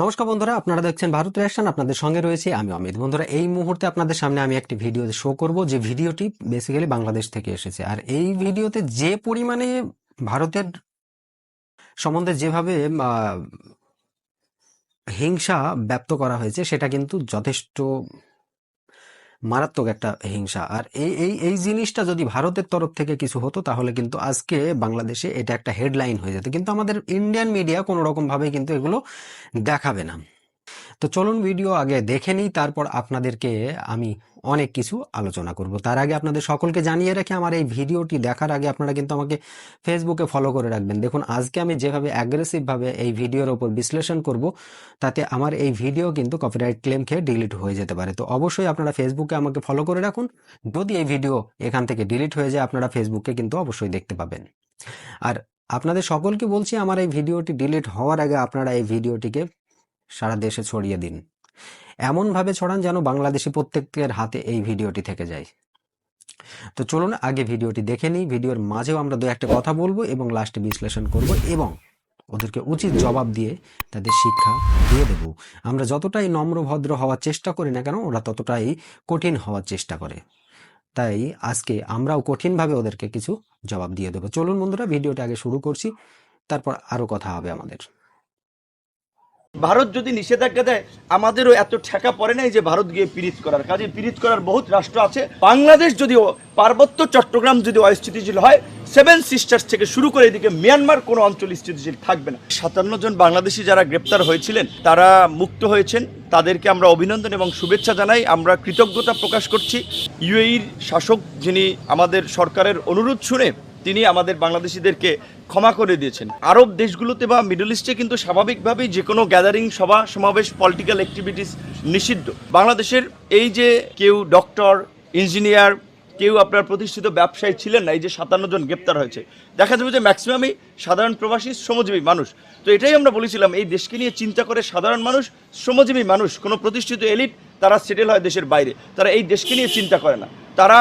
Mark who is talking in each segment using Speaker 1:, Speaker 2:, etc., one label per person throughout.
Speaker 1: নমস্কার বন্ধুরা, আপনারা দেখছেন ভারত রিয়াকশন আপনাদের সঙ্গে রয়েছে আমি অমিত। বন্ধুরা, এই মুহূর্তে আপনাদের সামনে আমি একটি ভিডিও শো করব, যে ভিডিওটি বেসিক্যালি বাংলাদেশ থেকে এসেছে। আর এই ভিডিওতে যে পরিমাণে ভারতের সম্বন্ধে যেভাবে হিংসা ব্যক্ত করা হয়েছে, সেটা কিন্তু যথেষ্ট মারাত্মক একটা হিংসা। আর এই এই এই জিনিসটা যদি ভারতের তরফ থেকে কিছু হতো, তাহলে কিন্তু আজকে বাংলাদেশে এটা একটা হেডলাইন হয়ে যেত। কিন্তু আমাদের ইন্ডিয়ান মিডিয়া কোনো রকম ভাবে কিন্তু এগুলো দেখাবে না। তো চলুন ভিডিও আগে দেখে নিই, তারপর আপনাদেরকে আমি অনেক কিছু আলোচনা করব। তার আগে আপনাদের সকলকে জানিয়ে রাখি, আমার এই ভিডিওটি দেখার আগে আপনারা কিন্তু আমাকে ফেসবুকে ফলো করে রাখবেন। দেখুন, আজকে আমি যেভাবে অ্যাগ্রেসিভভাবে এই ভিডিওর ওপর বিশ্লেষণ করব, তাতে আমার এই ভিডিও কিন্তু কপিরাইট ক্লেম খেয়ে ডিলিট হয়ে যেতে পারে। তো অবশ্যই আপনারা ফেসবুকে আমাকে ফলো করে রাখুন। যদি এই ভিডিও এখান থেকে ডিলিট হয়ে যায়, আপনারা ফেসবুকে কিন্তু অবশ্যই দেখতে পাবেন। আর আপনাদের সকলকে বলছি, আমার এই ভিডিওটি ডিলিট হওয়ার আগে আপনারা এই ভিডিওটিকে সারা দেশে ছড়িয়ে দিন। এমনভাবে ছড়ান যেন বাংলাদেশি প্রত্যেকের হাতে এই ভিডিওটি থেকে যায়। তো চলুন আগে ভিডিওটি দেখে নিই। ভিডিওর মাঝেও আমরা দু একটা কথা বলব এবং লাস্টে বিশ্লেষণ করব এবং ওদেরকে উচিত জবাব দিয়ে তাদের শিক্ষা দিয়ে দেব। আমরা যতটাই নম্র, ভদ্র হওয়ার চেষ্টা করি না কেন, ওরা ততটাই কঠিন হওয়ার চেষ্টা করে। তাই আজকে আমরাও কঠিনভাবে ওদেরকে কিছু জবাব দিয়ে দেবো। চলুন বন্ধুরা, ভিডিওটা আগে শুরু করছি, তারপর আরও কথা হবে আমাদের।
Speaker 2: ভারত যদি নিষেধাজ্ঞা দেয়, আমাদেরও এত ঠেকা পড়ে নাই যে ভারত গিয়ে পীড়িত করার। কাজে পীড়িত করার বহুত রাষ্ট্র আছে। বাংলাদেশ যদিও পার্বত্য চট্টগ্রাম যদি অস্থিতিশীল হয় সেভেন সিস্টার্স থেকে শুরু করে এদিকে মিয়ানমার কোনো অঞ্চল স্থিতিশীল থাকবে না। সাতান্ন জন বাংলাদেশি যারা গ্রেপ্তার হয়েছিলেন, তারা মুক্ত হয়েছেন। তাদেরকে আমরা অভিনন্দন এবং শুভেচ্ছা জানাই। আমরা কৃতজ্ঞতা প্রকাশ করছি। ইউএইর শাসক যিনি আমাদের সরকারের অনুরোধ শুনে তিনি আমাদের বাংলাদেশিদেরকে ক্ষমা করে দিয়েছেন। আরব দেশগুলোতে বা মিডল ইস্টে কিন্তু স্বাভাবিকভাবেই যে কোনো গ্যাদারিং সভা, সমাবেশ পলিটিক্যাল অ্যাক্টিভিটিস নিষিদ্ধ। বাংলাদেশের এই যে কেউ ডক্টর ইঞ্জিনিয়ার কেউ আপনার প্রতিষ্ঠিত ব্যবসায়ী ছিলেন না, এই যে সাতান্ন জন গ্রেপ্তার হয়েছে, দেখা যাবে যে ম্যাক্সিমামই সাধারণ প্রবাসী শ্রমজীবী মানুষ। তো এটাই আমরা বলেছিলাম, এই দেশকে নিয়ে চিন্তা করে সাধারণ মানুষ, শ্রমজীবী মানুষ, কোনো প্রতিষ্ঠিত এলিট তারা সেটেল হয় দেশের বাইরে। তারা এই দেশকে নিয়ে চিন্তা করে না। তারা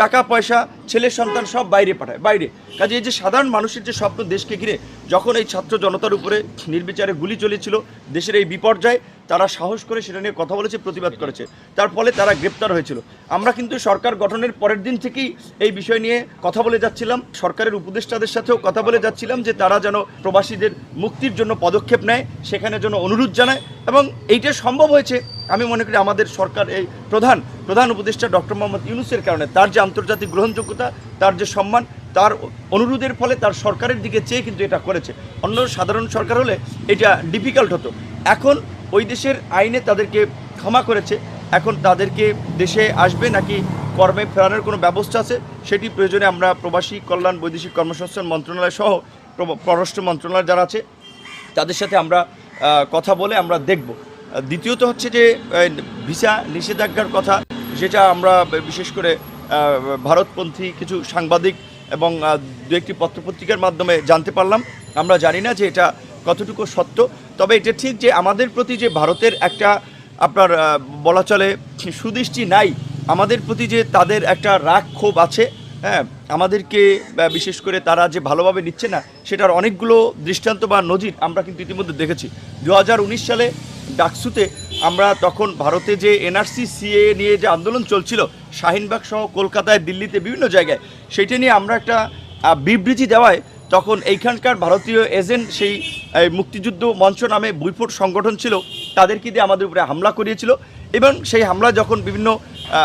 Speaker 2: টাকা, পয়সা, ছেলে, সন্তান সব বাইরে পাঠায়, বাইরে। কাজে এই যে সাধারণ মানুষের যে স্বপ্ন দেশকে ঘিরে, যখন এই ছাত্র জনতার উপরে নির্বিচারে গুলি চলেছিল, দেশের এই বিপর্যয় তারা সাহস করে সেটা নিয়ে কথা বলেছে, প্রতিবাদ করেছে। তার ফলে তারা গ্রেপ্তার হয়েছিল। আমরা কিন্তু সরকার গঠনের পরের দিন থেকেই এই বিষয় নিয়ে কথা বলে যাচ্ছিলাম। সরকারের উপদেষ্টাদের সাথেও কথা বলে যাচ্ছিলাম যে তারা যেন প্রবাসীদের মুক্তির জন্য পদক্ষেপ নেয়, সেখানে যেন অনুরোধ জানায় এবং এইটা সম্ভব হয়েছে। আমি মনে করি আমাদের সরকার এই প্রধান প্রধান উপদেষ্টা ডক্টর মোহাম্মদ ইউনুসের কারণে তার যে আন্তর্জাতিক গ্রহণযোগ্যতা, তার যে সম্মান, তার অনুরোধের ফলে তার সরকারের দিকে চেয়ে কিন্তু এটা করেছে। অন্য সাধারণ সরকার হলে এটা ডিফিকাল্ট হতো। এখন ওই দেশের আইনে তাদেরকে ক্ষমা করেছে। এখন তাদেরকে দেশে আসবে নাকি কর্মে ফেরানোর কোনো ব্যবস্থা আছে, সেটি প্রয়োজনে আমরা প্রবাসী কল্যাণ বৈদেশিক কর্মসংস্থান মন্ত্রণালয় সহ পররাষ্ট্র মন্ত্রণালয় যারা আছে, তাদের সাথে আমরা কথা বলে আমরা দেখব। দ্বিতীয়ত হচ্ছে যে ভিসা নিষেধাজ্ঞার কথা, যেটা আমরা বিশেষ করে ভারতপন্থী কিছু সাংবাদিক এবং দু একটি পত্রপত্রিকার মাধ্যমে জানতে পারলাম। আমরা জানি না যে এটা কতটুকু সত্য? তবে এটা ঠিক যে আমাদের প্রতি যে ভারতের একটা, আপনার বলা চলে সুদৃষ্টি নাই, আমাদের প্রতি যে তাদের একটা রাগ ক্ষোভ আছে হ্যাঁ আমাদেরকে বিশেষ করে তারা যে ভালোভাবে নিচ্ছে না, সেটার অনেকগুলো দৃষ্টান্ত বা নজির আমরা কিন্তু ইতিমধ্যে দেখেছি। দু হাজার উনিশ সালে ডাকসুতে আমরা তখন ভারতে যে এনআরসি, সিএ নিয়ে যে আন্দোলন চলছিল, শাহিনবাগ সহ কলকাতায়, দিল্লিতে বিভিন্ন জায়গায় সেইটা নিয়ে আমরা একটা বিবৃতি দেওয়ায় তখন এইখানকার ভারতীয় এজেন্ট সেই মুক্তিযুদ্ধ মঞ্চ নামে বৈফোট সংগঠন ছিল, তাদেরকে দিয়ে আমাদের উপরে হামলা করিয়েছিল। এবং সেই হামলা যখন বিভিন্ন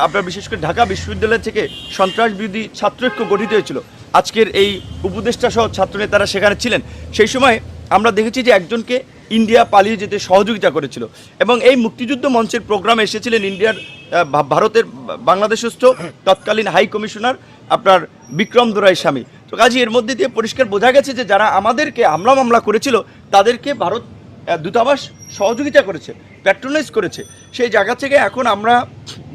Speaker 2: আপনার বিশেষ করে ঢাকা বিশ্ববিদ্যালয় থেকে সন্ত্রাস বিরোধী ছাত্রৈক্য গঠিত হয়েছিল, আজকের এই উপদেষ্টা সহ ছাত্রনেতারা সেখানে ছিলেন, সেই সময় আমরা দেখেছি যে একজনকে ইন্ডিয়া পালিয়ে যেতে সহযোগিতা করেছিল। এবং এই মুক্তিযুদ্ধ মঞ্চের প্রোগ্রামে এসেছিলেন ইন্ডিয়ার ভারতের, বাংলাদেশস্থ তৎকালীন হাই কমিশনার আপনার বিক্রম দোরাই স্বামী। কাজে, এর মধ্যে দিয়ে পরিষ্কার বোঝা গেছে যে যারা আমাদেরকে হামলা মামলা করেছিল, তাদেরকে ভারত দূতাবাস সহযোগিতা করেছে প্যাট্রোনাইজ করেছে। সেই জায়গা থেকে এখন আমরা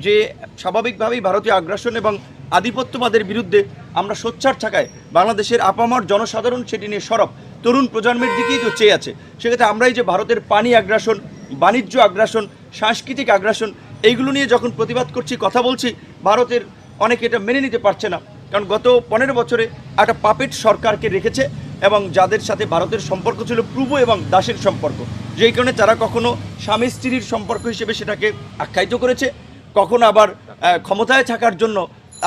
Speaker 2: যে স্বাভাবিকভাবেই ভারতীয় আগ্রাসন এবং আধিপত্যবাদের বিরুদ্ধে আমরা সোচ্চার থাকায় বাংলাদেশের আপামর জনসাধারণ সেটি নিয়ে সরব, তরুণ প্রজন্মের দিকেই তো চেয়ে আছে। সেক্ষেত্রে আমরা এই যে ভারতের পানি আগ্রাসন, বাণিজ্য আগ্রাসন, সাংস্কৃতিক আগ্রাসন, এইগুলো নিয়ে যখন প্রতিবাদ করছি, কথা বলছি, ভারতের অনেকে এটা মেনে নিতে পারছে না। কারণ গত পনেরো বছরে একটা পাপেট সরকারকে রেখেছে এবং যাদের সাথে ভারতের সম্পর্ক ছিল প্রভু এবং দাসের সম্পর্ক, যেই কারণে তারা কখনো স্বামী স্ত্রীর সম্পর্ক হিসেবে সেটাকে আখ্যায়িত করেছে। কখনো আবার ক্ষমতায় থাকার জন্য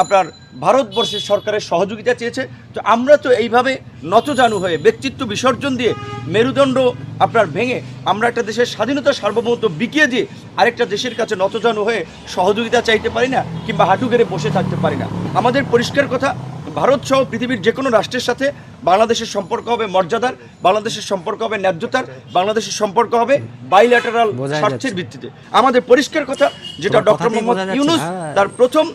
Speaker 2: আপনার ভারতবর্ষের সরকারের সহযোগিতা চেয়েছে। তো আমরা তো এইভাবে নতজানু হয়ে ব্যক্তিত্ব বিসর্জন দিয়ে মেরুদণ্ড আপনার ভেঙে আমরা একটা দেশের স্বাধীনতা সার্বভৌমত্ব বিকিয়ে দিয়ে আরেকটা দেশের কাছে নতজানু হয়ে সহযোগিতা চাইতে পারি না কিংবা হাঁটু গেড়ে বসে থাকতে পারি না। আমাদের পরিষ্কার কথা ভারত সহ পৃথিবীর যে কোনো রাষ্ট্রের সাথে বাংলাদেশের সম্পর্ক হবে মর্যাদার বাংলাদেশের সম্পর্ক হবে ন্যায্যতার বাংলাদেশের সম্পর্ক হবে বাইল্যাটারাল স্বার্থের ভিত্তিতে। আমাদের পরিষ্কার কথা যেটা ডক্টর মোহাম্মদ ইউনুস
Speaker 1: হ্যাঁ।
Speaker 2: তার প্রথম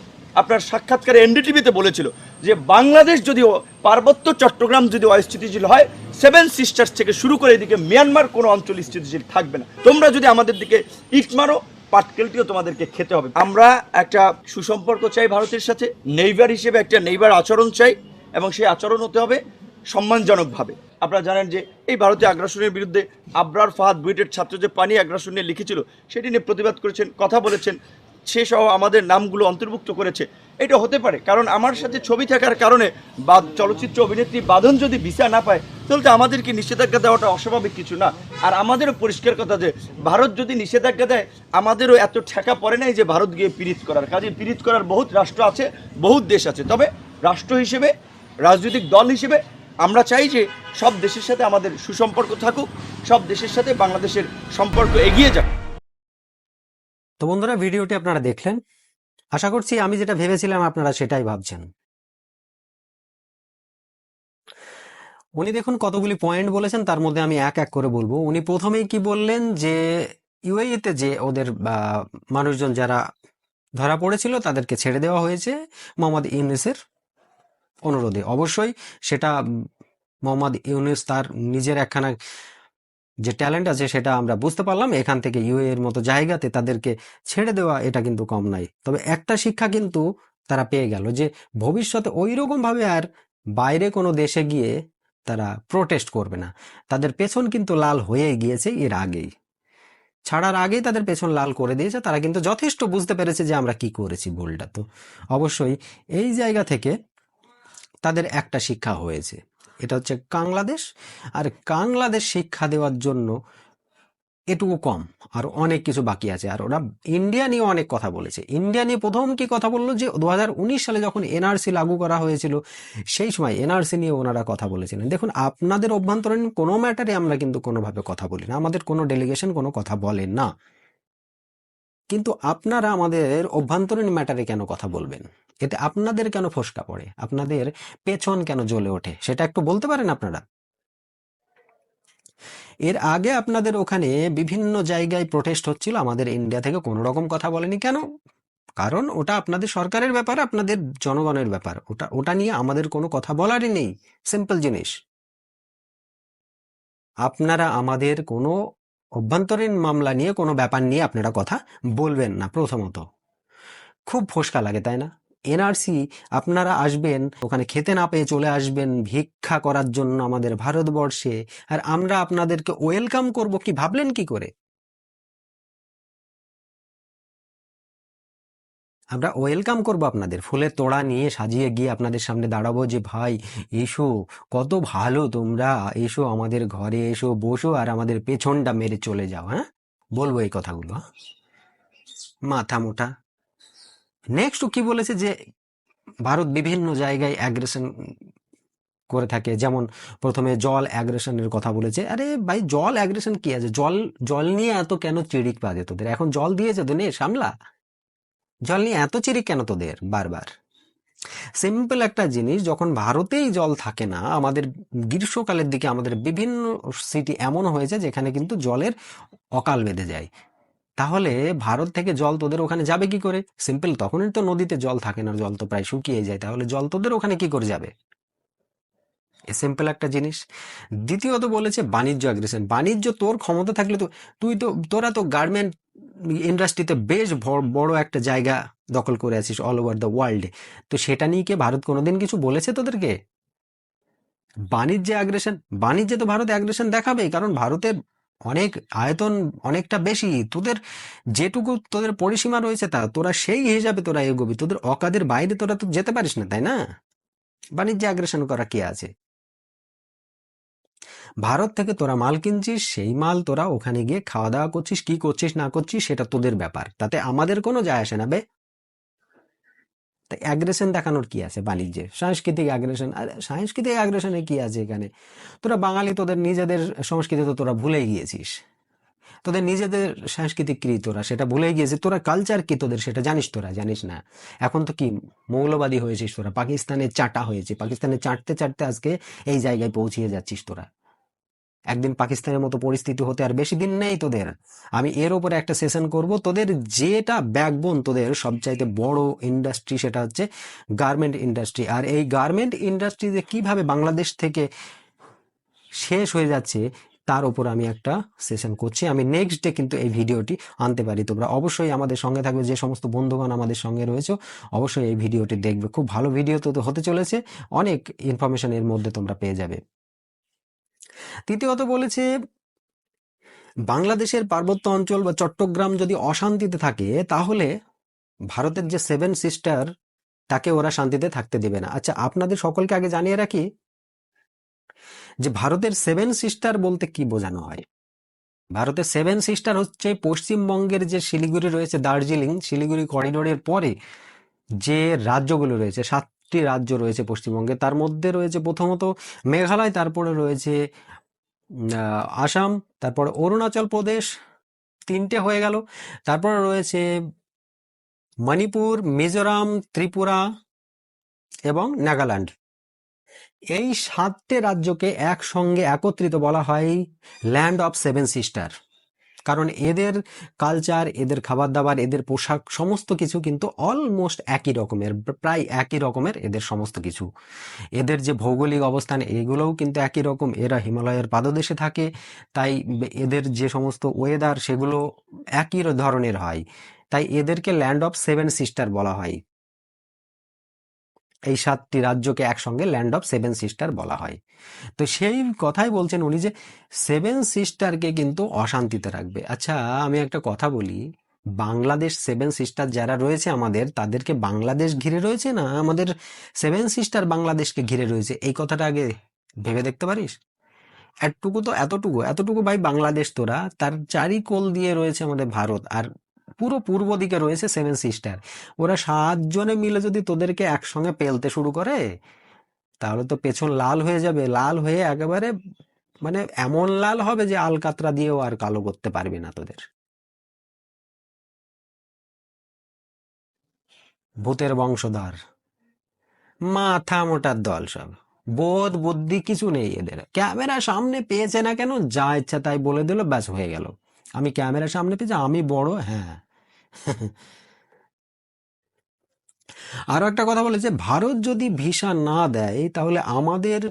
Speaker 2: আপনার সাক্ষাৎকারে এনডিটিভিতে বলেছিল যে বাংলাদেশ যদি পার্বত্য চট্টগ্রাম যদি অস্থিতিশীল হয় সেভেন সিস্টার্স থেকে শুরু করে এদিকে মিয়ানমার কোনো অঞ্চল স্থিতিশীল থাকবে না। তোমরা যদি আমাদের দিকে ইট মারো, পাটকেলটিও তোমাদেরকে খেতে হবে। আমরা একটা সুসম্পর্ক চাই ভারতের সাথে নেইবার হিসেবে একটা নেইবার আচরণ চাই এবং সেই আচরণ হতে হবে সম্মানজনকভাবে। আপনারা জানেন যে এই ভারতীয় আগ্রাসনের বিরুদ্ধে আবরার ফাহাদ বুয়েটের ছাত্র যে পানি আগ্রাসন নিয়ে লিখেছিল, সেটি নিয়ে প্রতিবাদ করেছেন, কথা বলেছেন। সে সহ আমাদের নামগুলো অন্তর্ভুক্ত করেছে। এটা হতে পারে, কারণ আমার সাথে ছবি থাকার কারণে বা চলচ্চিত্র অভিনেত্রী বাঁধন যদি ভিসা না পায়, তাহলে আমাদেরকে নিষেধাজ্ঞা দেওয়াটা অস্বাভাবিক কিছু না। আর আমাদেরও পরিষ্কার কথা যে, ভারত যদি নিষেধাজ্ঞা দেয়, আমাদেরও এত ঠেকা পড়ে নাই যে ভারত গিয়ে পীড়িত করার। কাজে পীড়িত করার বহুত রাষ্ট্র আছে, বহুত দেশ আছে। তবে রাষ্ট্র হিসেবে, রাজনৈতিক দল হিসেবে, আমরা চাই যে সব দেশের সাথে আমাদের সুসম্পর্ক থাকুক, সব দেশের সাথে বাংলাদেশের সম্পর্ক এগিয়ে যাক।
Speaker 1: তো বন্ধুরা, ভিডিওটি আপনারা দেখলেন। আশা করছি আমি যেটা ভেবেছিলাম, আপনারা সেটাই ভাবছেন। উনি দেখুন কতগুলি পয়েন্ট বলেছেন, তার মধ্যে আমি এক এক করে বলব। উনি প্রথমেই কি বললেন যে, ইউএইতে যে ওদের মানুষজন যারা ধরা পড়েছিল, তাদেরকে ছেড়ে দেওয়া হয়েছে মোহাম্মদ ইউনুসের অনুরোধে। অবশ্যই সেটা মোহাম্মদ ইউনুস তার নিজের একখানা যে ট্যালেন্ট আছে সেটা আমরা বুঝতে পারলাম, এখান থেকে ইউএ এর মতো জায়গাতে তাদেরকে ছেড়ে দেওয়া এটা কিন্তু কম নাই। তবে একটা শিক্ষা কিন্তু তারা পেয়ে গেল যে ভবিষ্যতে ওই রকম ভাবে আর বাইরে কোনো দেশে গিয়ে তারা প্রোটেস্ট করবে না। তাদের পেছন কিন্তু লাল হয়ে গিয়েছে এর আগেই। ছাড়ার আগেই তাদের পেছন লাল করে দিয়েছে, তারা কিন্তু যথেষ্ট বুঝতে পেরেছে যে আমরা কি করেছি ভুলটা। তো অবশ্যই এই জায়গা থেকে তাদের একটা শিক্ষা হয়েছে। এটা হচ্ছে বাংলাদেশ আর বাংলাদেশ শিক্ষা দেওয়ার জন্য এটুকু কম, আর অনেক কিছু বাকি আছে। আর ওরা ইন্ডিয়া নিয়ে অনেক কথা বলেছে। ইন্ডিয়া নিয়ে প্রথম কি কথা বলল যে দু হাজার উনিশ সালে যখন এনআরসি লাগু করা হয়েছিল, সেই সময় এনআরসি নিয়ে ওনারা কথা বলেছিলেন। দেখুন, আপনাদের অভ্যন্তরীণ কোনো ম্যাটারে আমরা কিন্তু কোনোভাবে কথা বলি না। আমাদের কোনো ডেলিগেশন কোনো কথা বলে না। কিন্তু আপনারা আমাদের অভ্যন্তরীণ ম্যাটারে কেন কথা বলবেন? এতে আপনাদের কেন ফসকা পড়ে? আপনাদের পেছন কেন জ্বলে ওঠে? সেটা একটু বলতে পারেন আপনারা? এর আগে আপনাদের ওখানে বিভিন্ন জায়গায় প্রোটেস্ট হচ্ছিল, আমাদের ইন্ডিয়া থেকে কোনো রকম কথা বলেনি কেন? কারণ ওটা আপনাদের সরকারের ব্যাপার, আপনাদের জনগণের ব্যাপার। ওটা ওটা নিয়ে আমাদের কোনো কথা বলারই নেই। সিম্পল জিনিস। আপনারা আমাদের কোনো অভ্যন্তরীণ মামলা নিয়ে কোনো ব্যাপার নিয়ে আপনারা কথা বলবেন না প্রথমত। খুব ফোসকা লাগে, তাই না? এনআরসি, আপনারা আসবেন, ওখানে খেতে না পেয়ে চলে আসবেন, ভিক্ষা করার জন্য আমাদের ভারতবর্ষে, আর আমরা আপনাদেরকে ওয়েলকাম করব কি ভাবলেন কি করে? আমরা ওয়েলকাম করব আপনাদের। ফুলের তোড়া নিয়ে সাজিয়ে গিয়ে আপনাদের সামনে দাঁড়াবো যে, ভাই, এসো, কত ভালো তোমরা। এসো আমাদের ঘরে, এসো, বসো আর আমাদের পেছনটা মেরে চলে যাও হ্যাঁ? বলব এই কথাগুলো হ্যাঁ? মাথা মোটা। নেক্সট কি বলেছে যে, ভারত বিভিন্ন জায়গায় অ্যাগ্রেশন করে থাকে। যেমন প্রথমে জল অ্যাগ্রেশনের কথা বলেছে। আরে ভাই, জল অ্যাগ্রেশন কি আছে? জল জল নিয়ে এত কেন চিড়িক বাজে তোদের? এখন জল দিয়েছে তো নে, সামলা। জল নিয়ে এত চিরিক কেন তোদের? বারবার। সিম্পল একটা জিনিস, যখন ভারতেই জল থাকে না, আমাদের গ্রীষ্মকালের দিকে আমাদের বিভিন্ন সিটি এমন হয়েছে যেখানে কিন্তু জলের অকাল বেঁধে যায়। তাহলে ভারত থেকে জল তোদের ওখানে যাবে কি করে? সিম্পল তখনই তো নদীতে জল থাকে না, জল তো প্রায় শুকিয়ে যায়। তাহলে জল তোদের ওখানে কি করে যাবে? সিম্পল একটা জিনিস। দ্বিতীয়ত বলেছে বাণিজ্য অ্যাগ্রেশন বাণিজ্য তোর ক্ষমতা থাকলে তো, তুই তো, তোরা তো গার্মেন্ট ইন্ডাস্ট্রিতে বেশ বড় একটা জায়গা দখল করে আছিস অল ওভার দ্য ওয়ার্ল্ডে তো সেটা নিয়ে কি ভারত কোনোদিন কিছু বলেছে তোদেরকে? বাণিজ্যে অ্যাগ্রেশন বাণিজ্যে তো ভারত অ্যাগ্রেশন দেখাবেই কারণ ভারতের অনেক আয়তন অনেকটা বেশি। তোদের যেটুকু তোদের পরিসীমা রয়েছে তা, তোরা সেই হিসাবে তোরা এগোবি। তোদের অকাদের বাইরে তোরা তো যেতে পারিস না, তাই না? বাণিজ্যে অ্যাগ্রেশন করা কি আছে? ভারত থেকে তোরা মাল কিনছিস, সেই মাল তোরা ওখানে গিয়ে খাওয়া দাওয়া করছিস, কি করছিস, না করছিস, সেটা তোদের ব্যাপার। তাতে আমাদের কোনো যায় আসে না বে। তাই অ্যাগ্রেশন দেখানোর কি আছে বাণিজ্যে? সাংস্কৃতিক অ্যাগ্রেশন আরে সাংস্কৃতিক অ্যাগ্রেশনে কি আছে এখানে? তোরা বাঙালি, তোদের নিজেদের সংস্কৃতি তো তোরা ভুলে গিয়েছিস। তোদের নিজেদের সাংস্কৃতিক কি তোরা, সেটা ভুলে গিয়েছিস। তোরা কালচার কি তোদের, সেটা জানিস তোরা, জানিস না। এখন তো কি মৌলবাদী হয়েছিস তোরা পাকিস্তানে চাটা হয়েছে, পাকিস্তানে চাটতে চাটতে আজকে এই জায়গায় পৌঁছিয়ে যাচ্ছিস তোরা। একদিন পাকিস্তানের মতো পরিস্থিতি হতে আর বেশি দিন নেই তোদের। আমি এর উপরে একটা সেশন করব। তোদের যেটা ব্যাকবোন তোদের সবচাইতে বড় ইন্ডাস্ট্রি সেটা হচ্ছে গার্মেন্ট ইন্ডাস্ট্রি আর এই গার্মেন্ট ইন্ডাস্ট্রি যে কীভাবে বাংলাদেশ থেকে শেষ হয়ে যাচ্ছে, তার উপর আমি একটা সেশন করছি। আমি নেক্সট ডে কিন্তু এই ভিডিওটি আনতে পারি। তোমরা অবশ্যই আমাদের সঙ্গে থাকবে, যে সমস্ত বন্ধুগণ আমাদের সঙ্গে রয়েছে, অবশ্যই এই ভিডিওটি দেখবে। খুব ভালো ভিডিও তো হতে চলেছে। অনেক ইনফরমেশন এর মধ্যে তোমরা পেয়ে যাবে। তৃতীয়ত বলেছে, বাংলাদেশের পার্বত্য অঞ্চল বা চট্টগ্রাম যদি অশান্তিতে থাকে, তাহলে ভারতের যে সেভেন সিস্টার, তাকে ওরা শান্তিতে থাকতে দেবে না। আচ্ছা আপনাদের সকলকে আগে জানিয়ে রাখি যে ভারতের সেভেন সিস্টার বলতে কি বোঝানো হয়? ভারতের সেভেন সিস্টার হচ্ছে পশ্চিমবঙ্গের যে শিলিগুড়ি রয়েছে, দার্জিলিং, শিলিগুড়ি করিডোরের পরে যে রাজ্যগুলো রয়েছে, সাতটি রাজ্য রয়েছে পশ্চিমবঙ্গে, তার মধ্যে রয়েছে প্রথমত মেঘালয়, তারপরে রয়েছে আসাম, তারপর অরুণাচল প্রদেশ, তিনটে হয়ে গেল। তারপর রয়েছে মণিপুর, মিজোরাম, ত্রিপুরা এবং নাগাল্যান্ড। এই সাতটে রাজ্যকে একসঙ্গে একত্রিত বলা হয় ল্যান্ড অফ সেভেন সিস্টার কারণ এদের কালচার এদের খাবার দাবার এদের পোশাক সমস্ত কিছু কিন্তু অলমোস্ট একই রকমের, প্রায় একই রকমের এদের সমস্ত কিছু। এদের যে ভৌগোলিক অবস্থান, এগুলোও কিন্তু একই রকম। এরা হিমালয়ের পাদদেশে থাকে, তাই এদের যে সমস্ত ওয়েদার সেগুলো একই ধরনের হয়। তাই এদেরকে ল্যান্ড অফ সেভেন সিস্টার বলা হয়। এই সাতটি রাজ্যকে একসঙ্গে ল্যান্ড অফ সেভেন সিস্টার বলা হয়। তো সেই কথাই বলছেন উনি যে সেভেন সিস্টারকে কিন্তু অশান্তিতে রাখবে। আচ্ছা আমি একটা কথা বলি, বাংলাদেশ সেভেন সিস্টার যারা রয়েছে আমাদের, তাদেরকে বাংলাদেশ ঘিরে রয়েছে না আমাদের সেভেন সিস্টার বাংলাদেশকে ঘিরে রয়েছে? এই কথাটা আগে ভেবে দেখতে পারিস? এতটুকু তো, এতটুকু এতটুকু ভাই বাংলাদেশ তোরা, তার চারি কোল দিয়ে রয়েছে আমাদের ভারত। আর পুরো পূর্ব দিকে রয়েছে সেভেন সিস্টার ওরা সাতজনে মিলে যদি তোদেরকে একসঙ্গে পেলতে শুরু করে, তাহলে তো পেছন লাল হয়ে যাবে। লাল হয়ে একেবারে মানে এমন লাল হবে যে আলকাতরা দিয়েও আর কালো করতে পারবি না তোদের। ভূতের বংশধর। মাথা মোটার দল সব। বোধ বুদ্ধি কিছু নেই এদের। ক্যামেরা সামনে পেয়েছে না কেন? যা ইচ্ছা তাই বলে দিল, ব্যাস হয়ে গেল। আমি ক্যামেরা সামনে পেয়েছি, আমি বড় হ্যাঁ। আরও একটা কথা বলে যে, ভারত যদি ভিসা না দেয়, তাহলে আমাদের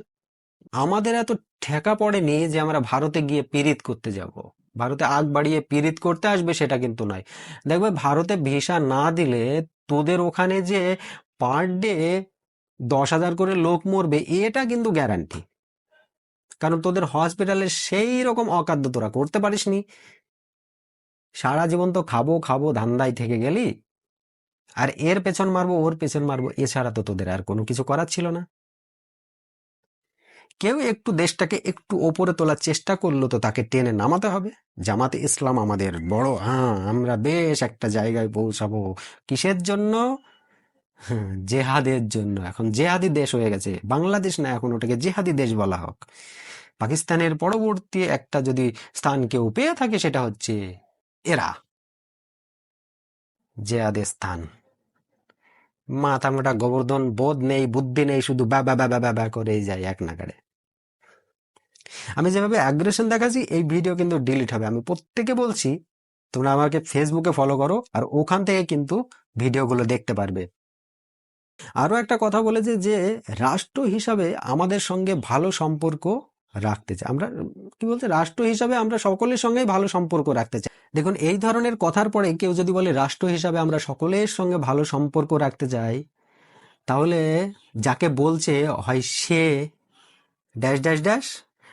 Speaker 1: আমাদের এত ঠেকা পড়েনি যে আমরা ভারতে গিয়ে পীড়িত করতে যাব। ভারতে আগ বাড়িয়ে পীড়িত করতে আসবে সেটা কিন্তু নয়। দেখবে, ভারতে ভিসা না দিলে তোদের ওখানে যে পার ডে দশ হাজার করে লোক মরবে, এটা কিন্তু গ্যারান্টি। কারণ তোদের হসপিটালে সেই রকম অকাদ্য তোরা করতে পারিসনি। সারা জীবন তো খাব খাব ধান্দায় থেকে গেলি। আর এর পেছন মারবো ওর পেছন মারবো এছাড়া তো তোদের আর কোনো কিছু করার ছিল না। কেউ একটু দেশটাকে একটু ওপরে তোলার চেষ্টা করল তো তাকে টেনে নামাতে হবে। জামাতে ইসলাম আমাদের বড় হ্যাঁ আমরা বেশ একটা জায়গায় পৌঁছাবো। কিসের জন্য? হ্যাঁ, জেহাদের জন্য। এখন জেহাদি দেশ হয়ে গেছে। বাংলাদেশ না এখন ওটাকে জেহাদি দেশ বলা হোক। পাকিস্তানের পরবর্তী একটা যদি স্থান কেউ পেয়ে থাকে সেটা হচ্ছে এরা। জেহাদের স্থান মাথা মোটা গোবর্ধন বোধ নেই, বুদ্ধি নেই, শুধু বা বা বা বা বা বা করেই যায় এক নাগারে আমি যেভাবে অ্যাগ্রেশন দেখাচ্ছি, এই ভিডিও কিন্তু ডিলিট হবে। আমি প্রত্যেকে বলছি, তোমরা আমাকে ফেসবুকে ফলো করো, আর ওখান থেকে কিন্তু ভিডিওগুলো দেখতে পারবে। আরও একটা কথা বলেছে যে, রাষ্ট্র হিসাবে আমাদের সঙ্গে ভালো সম্পর্ক রাখতে চাই। আমরা, কি বলছে, রাষ্ট্র হিসাবে আমরা সকলের সঙ্গেই ভালো সম্পর্ক রাখতে চাই। দেখুন, এই ধরনের কথার পরে কেউ যদি বলে, রাষ্ট্র হিসাবে আমরা সকলের সঙ্গে ভালো সম্পর্ক রাখতে চাই, তাহলে যাকে বলছে, হয় সে ড্যাশ ড্যাশ ড্যাশ?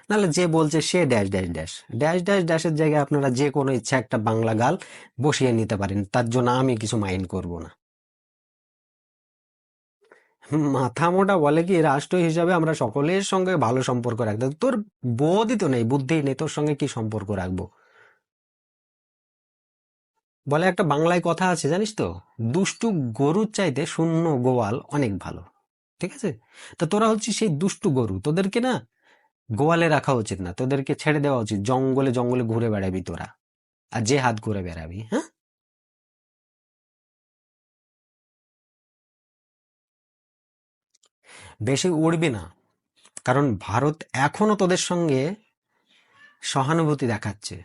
Speaker 1: নাহলে যে বলছে সে dash dash dash. Dash dash ড্যাশের জায়গায় আপনারা যে কোনো ইচ্ছা একটা বাংলা গাল বসিয়ে নিতে পারেন। তার জন্য আমি কিছু মাইন্ড করব না। মাথা মোটা বলে কি রাষ্ট্র হিসাবে আমরা সকলের সঙ্গে ভালো সম্পর্ক রাখতে তোর বোধই তো নেই, বুদ্ধি নেই, তোর সঙ্গে কি সম্পর্ক রাখব? বলে একটা বাংলায় কথা আছে, জানিস তো? দুষ্টু গরুর চাইতে শূন্য গোয়াল অনেক ভালো। ঠিক আছে? তা তোরা হচ্ছে সেই দুষ্টু গরু, তোদেরকে না গোয়ালে রাখা উচিত না, তোদেরকে ছেড়ে দেওয়া উচিত, জঙ্গলে জঙ্গলে ঘুরে বেড়াবি তোরা। আর যে হাত ঘুরে বেড়াবি হ্যাঁ? বেশি উড়বি না। কারণ ভারত এখনও তোদের সঙ্গে সহানুভূতি দেখাচ্ছে।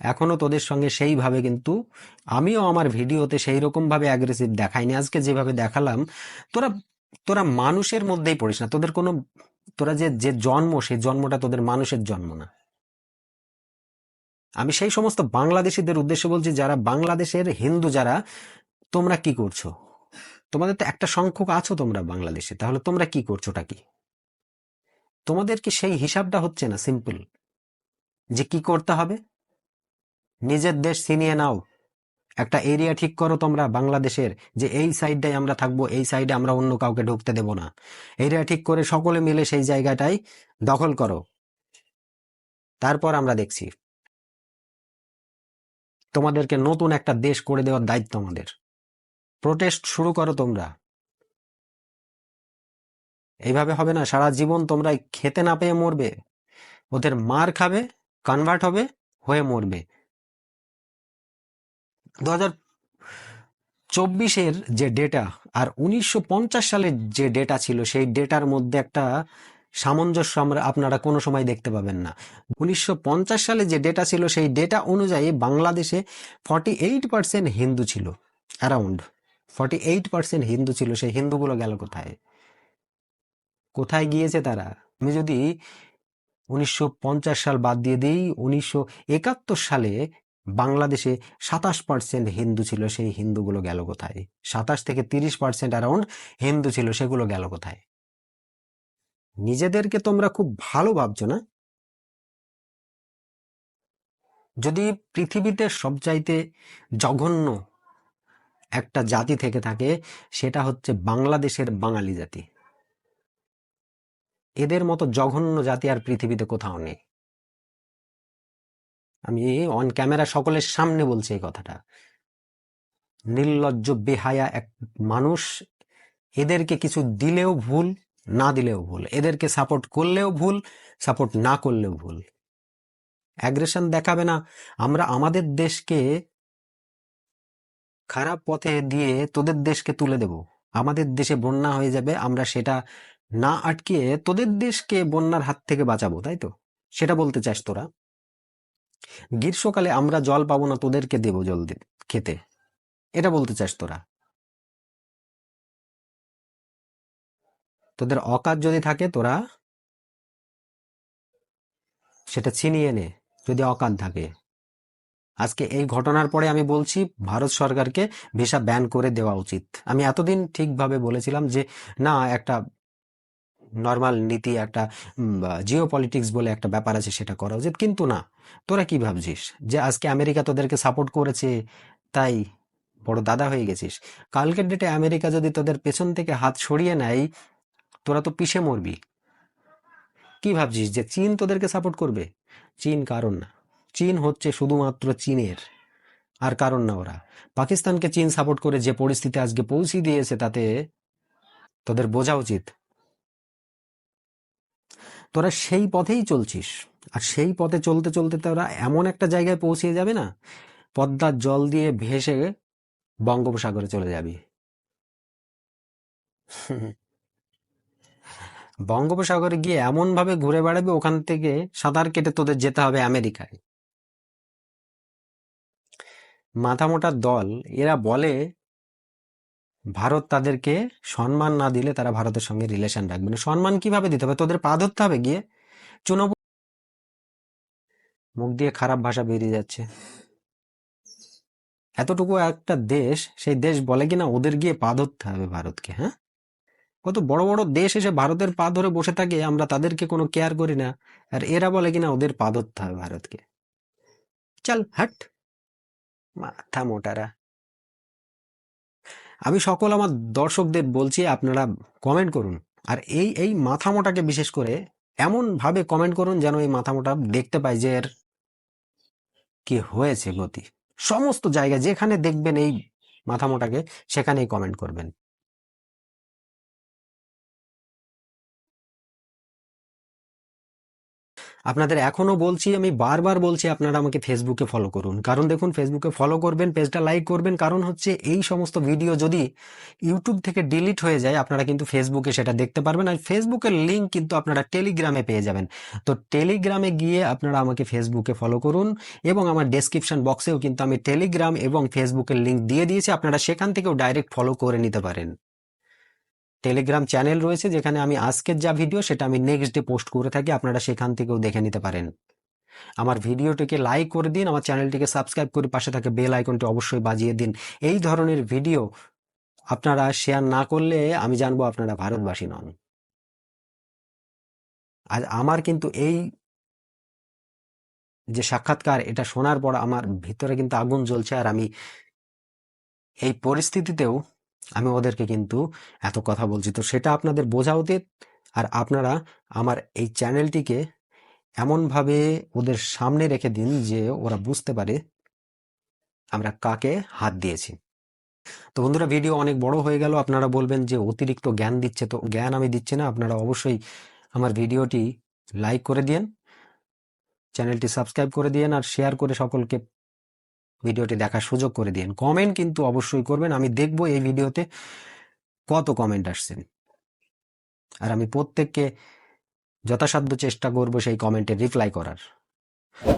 Speaker 1: এখনও তোদের সঙ্গে সেইভাবে কিন্তু আমিও আমার ভিডিওতে সেই রকম ভাবে অ্যাগ্রেসিভ দেখাইনি। আজকে যেভাবে দেখালাম, তোরা তোরা মানুষের মধ্যেই পড়িস না। তোদের কোনো, তোরা যে যে জন্ম, সেই জন্মটা তোদের মানুষের জন্ম না। আমি সেই সমস্ত বাংলাদেশিদের উদ্দেশ্যে বলছি, যারা বাংলাদেশের হিন্দু, যারা তোমরা কি করছ? তোমাদের তো একটা সংখ্যক আছো তোমরা বাংলাদেশে, তাহলে তোমরা কি করছোটা কি? তোমাদের কি সেই হিসাবটা হচ্ছে না সিম্পল যে কি করতে হবে? নিজের দেশ ছিনিয়ে নাও। একটা এরিয়া ঠিক করো তোমরা বাংলাদেশের, যে এই সাইডটাই আমরা থাকব, এই সাইডে আমরা অন্য কাউকে ঢুকতে দেব না। এরিয়া ঠিক করে সকলে মিলে সেই জায়গাটাই দখল করো। তারপর আমরা দেখছি, তোমাদেরকে নতুন একটা দেশ করে দেওয়ার দায়িত্ব আমাদের। প্রোটেস্ট শুরু করো তোমরা। এইভাবে হবে না, সারা জীবন তোমরা খেতে না পেয়ে মরবে। ওদের মার খাবে কনভার্ট হবে, হয়ে মরবে। দু হাজার চব্বিশের যে ডেটা আর উনিশশো পঞ্চাশ সালের যে ডেটা ছিল, সেই ডেটার মধ্যে একটা সামঞ্জস্য আমরা, আপনারা কোনো সময় দেখতে পাবেন না। উনিশশো পঞ্চাশ সালে যে ডেটা ছিল, সেই ডেটা অনুযায়ী বাংলাদেশে ফর্টি এইট পার্সেন্ট হিন্দু ছিল around forty eight percent Hindu ছিল, সেই হিন্দুগুলো গেল কোথায়? কোথায় গিয়েছে তারা? আমি যদি উনিশশো পঞ্চাশ সাল বাদ দিয়ে দিই, উনিশশো একাত্তর সালে বাংলাদেশে সাতাশ পার্সেন্ট হিন্দু ছিল, সেই হিন্দুগুলো গেল কোথায়? সাতাশ থেকে তিরিশ পার্সেন্ট অ্যারাউন্ড হিন্দু ছিল, সেগুলো গেল কোথায়? নিজেদেরকে তোমরা খুব ভালো ভাবছ না? যদি পৃথিবীতে সবচাইতে জঘন্য একটা জাতি থেকে থাকে, সেটা হচ্ছে বাংলাদেশের বাঙালি জাতি। এদের মতো জঘন্য জাতি আর পৃথিবীতে কোথাও নেই। আমি অন ক্যামেরা সকলের সামনে বলছি এই কথাটা। নির্লজ্জ, বেহায়া এক মানুষ এদেরকে কিছু দিলেও ভুল, না দিলেও ভুল। এদেরকে সাপোর্ট করলেও ভুল সাপোর্ট না করলেও ভুল। অ্যাগ্রেশন দেখাবে না। আমরা আমাদের দেশকে খারাপ পথে দিয়ে তোদের দেশকে তুলে দেব। আমাদের দেশে বন্যা হয়ে যাবে, আমরা সেটা না আটকিয়ে তোদের দেশকে বন্যার হাত থেকে বাঁচাবো, তাই তো? সেটা বলতে চাস তোরা? গ্রীষ্মকালে আমরা জল পাবো না, তোদেরকে দেবো জল খেতে। এটা বলতে চাস তোরা? তোদের অকাজ যদি থাকে তোরা, সেটা ছিনিয়ে নে, যদি অকাজ থাকে। আজকে এই ঘটনার পরে আমি বলছি, ভারত সরকারকে ভিসা ব্যান করে দেওয়া উচিত। আমি এতদিন ঠিকভাবে বলেছিলাম যে, না, একটা নর্মাল নীতি, একটা জিও পলিটিক্স বলে একটা ব্যাপার আছে, সেটা করা উচিত। কিন্তু না, তোরা কি ভাবছিস যে আজকে আমেরিকা তোদেরকে সাপোর্ট করেছে, তাই বড় দাদা হয়ে গেছিস? কালকের ডেটে আমেরিকা যদি তোদের পেছন থেকে হাত সরিয়ে নেয়, তোরা তো পিষে মরবি। কি ভাবছিস যে চীন তোদেরকে সাপোর্ট করবে? চীন কারণ না। চীন হচ্ছে শুধুমাত্র চীনের। আর কারণ না ওরা। পাকিস্তানকে চীন সাপোর্ট করে যে পরিস্থিতি আজকে পৌঁছে দিয়েছে, তাতে তোদের বোঝা উচিত। তোরা সেই পথেই চলছিস। আর সেই পথে চলতে চলতে তোরা এমন একটা জায়গায় পৌঁছিয়ে যাবে না পদ্মার জল দিয়ে ভেসে বঙ্গোপসাগরে চলে যাবি। বঙ্গোপসাগরে গিয়ে এমন ভাবে ঘুরে বেড়াবে, ওখান থেকে সাঁতার কেটে তোদের যেতে হবে আমেরিকায়। মাথা মোটা দল, এরা বলে ভারত তাদেরকে সম্মান না দিলে তারা ভারতের সঙ্গে রিলেশন রাখবে না। সম্মান কীভাবে দিতে হবে? তোদের পা ধরতে হবে গিয়ে। চুনো মুখ দিয়ে খারাপ ভাষা বেরিয়ে যাচ্ছে। এতটুকু একটা দেশ, সেই দেশ বলে কিনা ওদের গিয়ে পা ধরতে হবে ভারতকে হ্যাঁ? কত বড় বড় দেশ এসে ভারতের পা ধরে বসে থাকে, আমরা তাদেরকে কোনো কেয়ার করি না। আর এরা বলে কিনা ওদের পা ধরতে হবে ভারতকে। চল, হাট। মাথা মোটারা আমি সকল আমার দর্শকদের বলছি, আপনারা কমেন্ট করুন। আর এই এই মাথা মোটাকে বিশেষ করে এমন ভাবে কমেন্ট করুন যেন এই মাথা মোটা দেখতে পাই যে এর কি হয়েছে গতি। সমস্ত জায়গায় যেখানে দেখবেন এই মাথা মোটাকে, সেখানেই কমেন্ট করবেন। আপনাদের এখনও বলছি, আমি বারবার বলছি, আপনারা আমাকে ফেসবুকে ফলো করুন। কারণ দেখুন ফেসবুকে ফলো করবেন পেজটা লাইক করবেন, কারণ হচ্ছে এই সমস্ত ভিডিও যদি ইউটিউব থেকে ডিলিট হয়ে যায়, আপনারা কিন্তু ফেসবুকে সেটা দেখতে পারবেন। আর ফেসবুকের লিঙ্ক কিন্তু আপনারা টেলিগ্রামে পেয়ে যাবেন। তো টেলিগ্রামে গিয়ে আপনারা আমাকে ফেসবুকে ফলো করুন এবং আমার ডেসক্রিপশন বক্সেও কিন্তু আমি টেলিগ্রাম এবং ফেসবুকের লিঙ্ক দিয়ে দিয়েছি। আপনারা সেখান থেকেও ডাইরেক্ট ফলো করে নিতে পারেন। টেলিগ্রাম চ্যানেল রয়েছে, যেখানে আমি আজকের যা ভিডিও সেটা আমি নেক্সট ডে পোস্ট করে থাকি, আপনারা সেখান থেকেও দেখে নিতে পারেন। আমার ভিডিওটিকে লাইক করে দিন, আমার চ্যানেলটিকে সাবস্ক্রাইব করে পাশে থাকে বেল আইকনটি অবশ্যই বাজিয়ে দিন। এই ধরনের ভিডিও আপনারা শেয়ার না করলে আমি জানব আপনারা ভারতবাসী নন। আর আমার কিন্তু এই যে সাক্ষাৎকার, এটা শোনার পর আমার ভিতরে কিন্তু আগুন জ্বলছে, আর আমি এই পরিস্থিতিতেও আমি ওদেরকে কিন্তু এত কথা বলছি। তো সেটা আপনাদের বোঝা উচিত। আর আপনারা আমার এই চ্যানেলটিকে এমনভাবে ওদের সামনে রেখে দিন যে ওরা বুঝতে পারে আমরা কাকে হাত দিয়েছি। তো বন্ধুরা, ভিডিও অনেক বড় হয়ে গেল। আপনারা বলবেন যে অতিরিক্ত জ্ঞান দিচ্ছে তো, জ্ঞান আমি দিচ্ছি না। আপনারা অবশ্যই আমার ভিডিওটি লাইক করে দিন চ্যানেলটি সাবস্ক্রাইব করে দিন আর শেয়ার করে সকলকে ভিডিওটি দেখার সুযোগ করে দিন। কমেন্ট কিন্তু অবশ্যই করবেন। আমি দেখব এই ভিডিওতে কত কমেন্ট আসছেন আর আমি প্রত্যেককে যথাসাধ্য চেষ্টা করব সেই কমেন্টে রিপ্লাই করার।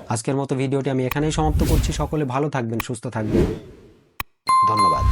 Speaker 1: আজকের মতো ভিডিওটি আমি এখানেই সমাপ্ত করছি। সকলে ভালো থাকবেন, সুস্থ থাকবেন। ধন্যবাদ।